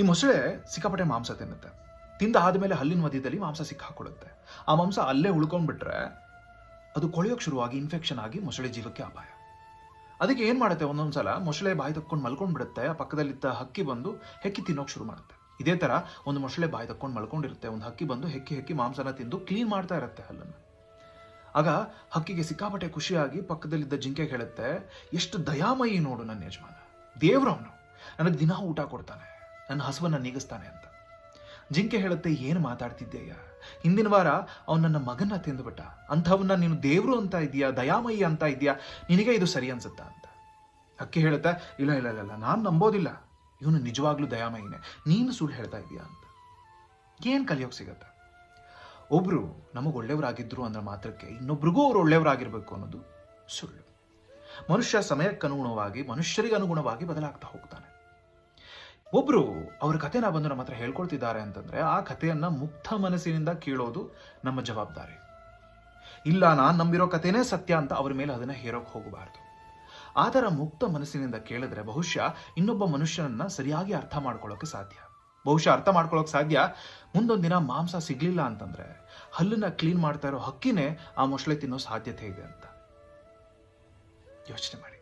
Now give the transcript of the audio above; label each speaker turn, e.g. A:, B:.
A: ಈ ಮೊಸಳೆ ಸಿಕ್ಕಾಪಟ್ಟೆ ಮಾಂಸ ತಿನ್ನುತ್ತೆ. ತಿಂದ ಆದಮೇಲೆ ಹಲ್ಲಿನ ಮಧ್ಯದಲ್ಲಿ ಮಾಂಸ ಸಿಕ್ಕಾಕೊಳ್ಳುತ್ತೆ. ಆ ಮಾಂಸ ಅಲ್ಲೇ ಉಳ್ಕೊಂಡ್ಬಿಟ್ರೆ ಅದು ಕೊಳೆಯೋಕೆ ಶುರುವಾಗಿ ಇನ್ಫೆಕ್ಷನ್ ಆಗಿ ಮೊಸಳೆ ಜೀವಕ್ಕೆ ಅಪಾಯ. ಅದಕ್ಕೆ ಏನು ಮಾಡುತ್ತೆ ಒಂದೊಂದ್ಸಲ? ಮೊಸಳೆ ಬಾಯಿ ತಕ್ಕೊಂಡು ಮಲ್ಕೊಂಡ್ಬಿಡುತ್ತೆ, ಆ ಪಕ್ಕದಲ್ಲಿದ್ದ ಹಕ್ಕಿ ಬಂದು ಹೆಕ್ಕಿ ತಿನ್ನೋಕೆ ಶುರು ಮಾಡುತ್ತೆ. ಇದೇ ಥರ ಒಂದು ಮೊಸಳೆ ಬಾಯಿ ತಕ್ಕೊಂಡು ಮಲ್ಕೊಂಡಿರುತ್ತೆ, ಒಂದು ಹಕ್ಕಿ ಬಂದು ಹೆಕ್ಕಿ ಹೆಕ್ಕಿ ಮಾಂಸನ ತಿಂದು ಕ್ಲೀನ್ ಮಾಡ್ತಾ ಇರುತ್ತೆ ಹಲ್ಲನ್ನು. ಆಗ ಹಕ್ಕಿಗೆ ಸಿಕ್ಕಾಪಟ್ಟೆ ಖುಷಿಯಾಗಿ ಪಕ್ಕದಲ್ಲಿದ್ದ ಜಿಂಕೆ ಹೇಳುತ್ತೆ, ಎಷ್ಟು ದಯಾಮಯಿ ನೋಡು ನನ್ನ ಯಜಮಾನ ದೇವ್ರವನು ನನಗೆ ದಿನ ಊಟ ಕೊಡ್ತಾನೆ. ನನ್ನ ಹಸುವನ್ನು ನೀಗಿಸ್ತಾನೆ ಅಂತ. ಜಿಂಕೆ ಹೇಳುತ್ತೆ, ಏನು ಮಾತಾಡ್ತಿದ್ದೇಯ ಹಿಂದಿನ ವಾರ ಅವನು ನನ್ನ ಮಗನ ತಿಂದುಬಿಟ್ಟ. ಅಂಥವನ್ನ ನೀನು ದೇವರು ಅಂತ ಇದೆಯಾ ದಯಾಮಯಿ ಅಂತ ಇದೆಯಾ ನಿನಗೆ ಇದು ಸರಿ ಅನ್ಸುತ್ತಾ ಅಂತ. ಅಕ್ಕಿ ಹೇಳುತ್ತೆ, ಇಲ್ಲ ಇಲ್ಲ ಇಲ್ಲ ನಾನು ನಂಬೋದಿಲ್ಲ. ಇವನು ನಿಜವಾಗ್ಲೂ ದಯಾಮಯಿನೇ. ನೀನು ಸುಳ್ಳು ಹೇಳ್ತಾ ಇದೀಯಾ ಅಂತ. ಏನು ಕಲಿಯೋಕೆ ಸಿಗತ್ತೆ? ಒಬ್ರು ನಮಗೆ ಒಳ್ಳೆಯವರಾಗಿದ್ರು ಅಂದ್ರೆ ಮಾತ್ರಕ್ಕೆ ಇನ್ನೊಬ್ರಿಗೂ ಅವರು ಒಳ್ಳೆಯವರಾಗಿರ್ಬೇಕು ಅನ್ನೋದು ಸುಳ್ಳು. ಮನುಷ್ಯ ಸಮಯಕ್ಕನುಗುಣವಾಗಿ ಮನುಷ್ಯರಿಗೆ ಅನುಗುಣವಾಗಿ ಬದಲಾಗ್ತಾ ಹೋಗ್ತಾನೆ. ಒಬ್ರು ಅವ್ರ ಕಥೆನ ಬಂದು ನಮ್ಮ ಹತ್ರ ಹೇಳ್ಕೊಳ್ತಿದ್ದಾರೆ ಅಂತಂದ್ರೆ ಆ ಕಥೆಯನ್ನ ಮುಕ್ತ ಮನಸ್ಸಿನಿಂದ ಕೇಳೋದು ನಮ್ಮ ಜವಾಬ್ದಾರಿ. ಇಲ್ಲ, ನಾನು ನಂಬಿರೋ ಕಥೆನೇ ಸತ್ಯ ಅಂತ ಅವ್ರ ಮೇಲೆ ಅದನ್ನ ಹೇರೋಕ್ ಹೋಗಬಾರ್ದು. ಆ ಥರ ಮುಕ್ತ ಮನಸ್ಸಿನಿಂದ ಕೇಳಿದ್ರೆ ಬಹುಶಃ ಇನ್ನೊಬ್ಬ ಮನುಷ್ಯನನ್ನ ಸರಿಯಾಗಿ ಅರ್ಥ ಮಾಡ್ಕೊಳ್ಳೋಕೆ ಸಾಧ್ಯ. ಬಹುಶಃ ಅರ್ಥ ಮಾಡ್ಕೊಳ್ಳೋಕೆ ಸಾಧ್ಯ ಮುಂದೊಂದಿನ ದಿನ ಮಾಂಸ ಸಿಗಲಿಲ್ಲ ಅಂತಂದ್ರೆ ಹಲ್ಲನ್ನ ಕ್ಲೀನ್ ಮಾಡ್ತಾ ಇರೋ ಹಕ್ಕಿನೇ ಆ ಮೊಸಳೆ ತಿನ್ನೋ ಸಾಧ್ಯತೆ ಇದೆ ಅಂತ. ಯೋಚನೆ ಮಾಡಿ.